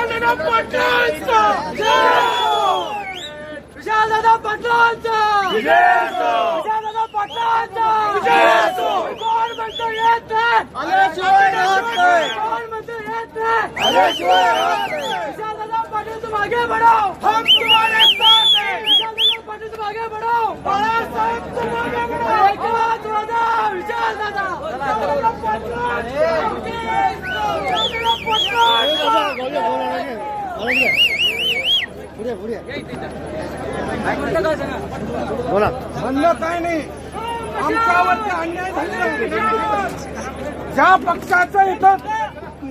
विशालदादा पाटलांचा विशालदादा पाटलांचा विशालदादा पाटलांचा कोण म्हणतो येत. कोण म्हणतो येत. विशालदादा पाटील तुम आगे बढ़ो हम तुम्हारे साथ हैं. विशालदादा पाटील तुम आगे बढ़ो बाळासाहेब तुम आगे बढ़ो ऐकवाद वादा विशालदादा विशालदादा पाटलांचा विशालदादा पाटलांचा म्हणलं काय नाही. आमच्यावरती अन्याय झालेला ज्या पक्षाचं इथं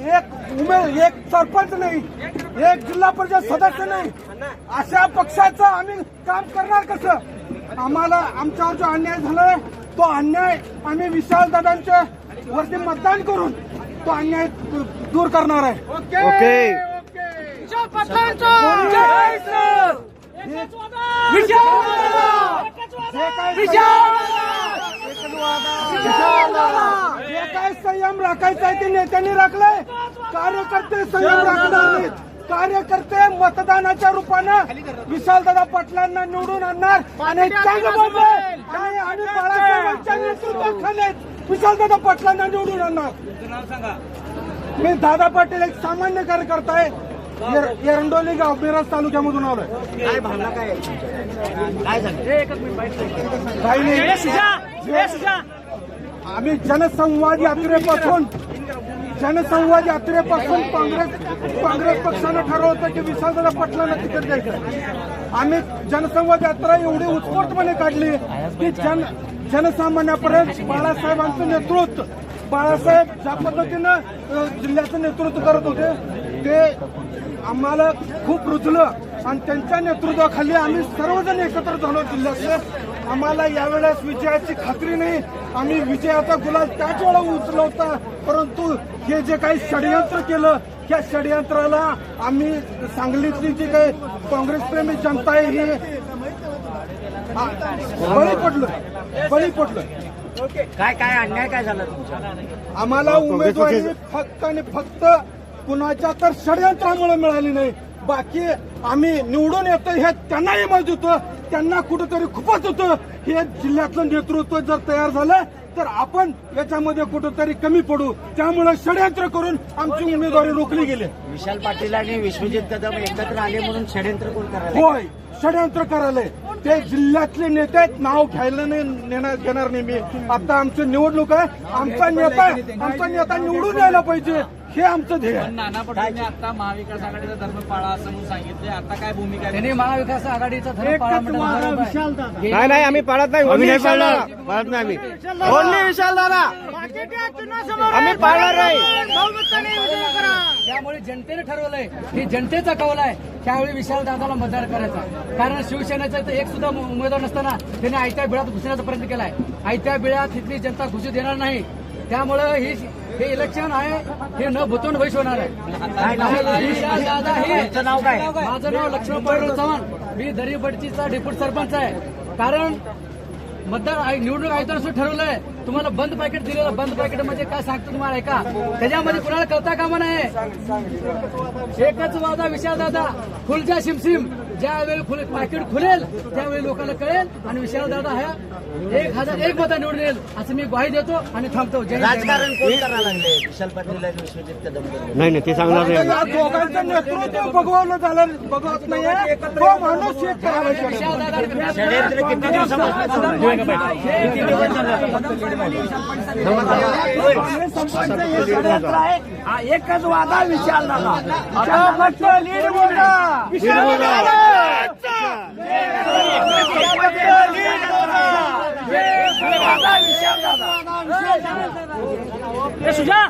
एक उमेद एक सरपंच नाही एक जिल्हा परिषद सदस्य नाही अशा पक्षाचं आम्ही काम करणार कसं? आम्हाला आमच्यावर जो अन्याय झालाय तो अन्याय आम्ही विशाल दादांच्या वरती मतदान करून तो अन्याय दूर करणार आहे. ओके विशाल पाटलांचा जय श्रीराम विशालदादा जे काय संयम राखायचा आहे ते नेत्यांनी राखलंय कार्यकर्ते संयम राखणार नाहीत कार्यकर्ते मतदानाच्या रूपानं विशालदादा पाटलांना निवडून आणणार आणि चांगलं बोलतोय आणि आम्ही बाळासाहेबांच्या नेतृत्वाखाली विशालदादा पाटलांना निवडून आणणार मी दादा पाटील एक सामान्य कार्यकर्ता आहे एर- एरंडोली गाव मिरज तालुक्यामधून आलोय. काय भावना काय आहे तुमच्या? काय झालं? काही नाही. आम्ही जनसंवाद यात्रेपासून जनसंवाद यात्रेपासून काँग्रेस काँग्रेस पक्षानं ठरवलं होतं की विशालदादा पाटलांना तिकीट द्यायचं. आम्ही जनसंवाद यात्रा एवढी उत्स्फूर्तपणे काढली की जन जनसामान्यापर्यंत बाळासाहेबांचं नेतृत्व बाळासाहेब ज्या पद्धतीनं अ, जिल्ह्याचं नेतृत्व करत होते ते आम्हाला खूप रुचलं आणि त्यांच्या नेतृत्वाखाली आम्ही सर्वजण एकत्र झालो जिल्ह्यातले. आम्हाला यावेळेस विजयाची खात्री नाही. आम्ही विजयाचा गुलाल त्याच वेळा उचलला होता. परंतु हे जे काही षडयंत्र केलं त्या षडयंत्राला आम्ही सांगलीतली जी काही काँग्रेसप्रेमी जनता आहे ही बळी पडलोय बळी पडलोय काय काय अन्याय काय झाला आम्हाला उमेदवारी फक्त आणि फक्त कुणाच्या तर षडयंत्रामुळे मिळाली नाही. बाकी आम्ही निवडून येतो हे त्यांनाही माहीत होतं. त्यांना कुठंतरी खूपच होतं. हे जिल्ह्यातलं नेतृत्व जर तयार झालं तर आपण याच्यामध्ये कुठंतरी कमी पडू. त्यामुळे षडयंत्र करून आमची उमेदवारी रोखली गेली. विशाल पाटील आणि विश्वजित कदम एकत्र आले म्हणून षडयंत्र कोण करायला होय षडयंत्र करायला. ते जिल्ह्यातले नेते नाव घ्यायला नाही नेणार घेणार नाही मी. आता आमची निवडणूक आहे. आमचा नेता आमचा नेता निवडून यायला पाहिजे. हे आमचं ध्येय आहे. नाना पटोलेंनी आता महाविकास आघाडीचा धर्म पाळा असं म्हणून सांगितले आता काय भूमिका आहे? त्यांनी महाविकास आघाडीचा धर्म पाळा म्हणतात बरोबर आहे. नाही नाही आम्ही पाळत नाही. आम्ही नाही पाळणार. पाळत नाही आम्ही. ओनली विशाल दादा. आम्ही पाळणार नाही. त्यामुळे जनतेने ठरवलंय. की जनतेचा कौल आहे. त्यावेळी विशाल दादाला मतदान करायचा. कारण शिवसेनेचा इथं एक सुद्धा उमेदवार नसताना त्यांनी आयत्या बिळात घुसण्याचा प्रयत्न केलाय. आयत्या बिळात इथली जनता घुसू देणार नाही. त्यामुळं ही हे इलेक्शन आहे हे न भूतून भविष्य होणार आहे. हे नाव काय? माझं नाव लक्ष्मण पांडुरंग चव्हाण. मी दरीबडचीचा डेप्युटी सरपंच आहे. कारण मतदार निवडणूक आयुक्तांनी ठरवलंय तुम्हाला बंद पॅकेट दिलेलं बंद पॅकेट म्हणजे काय सांगतो तुम्हाला ऐका. त्याच्यामध्ये कुणाला कळता कामा नाही एकच वादा विशाल दादा. खुलजा शिमशिम. ज्यावेळी खुल पॅकेट खुलेल त्यावेळी लोकांना कळेल आणि विशाल दादा ह्या एक हजार एक मता निवडून येईल असं मी ग्वाही देतो आणि थांबतो. जय. राजकारण कोण करायला लागले? विशाल पाटील आणि विश्वजित कदम नाही नाही ते सांगणार नाही. या दोघांचं नेतृत्व भगवान झालं बघवत नाहीये. तो माणूस शेत करायला पाहिजे. विशाल दादा षडयंत्र किती दिवसापासून सुरू आहे? हा एकच वादा विशाल दादा. आता फक्त लीड विशाल दादा 一二三一二三一二三一二三一二三一二三一二三一二三一二三一二三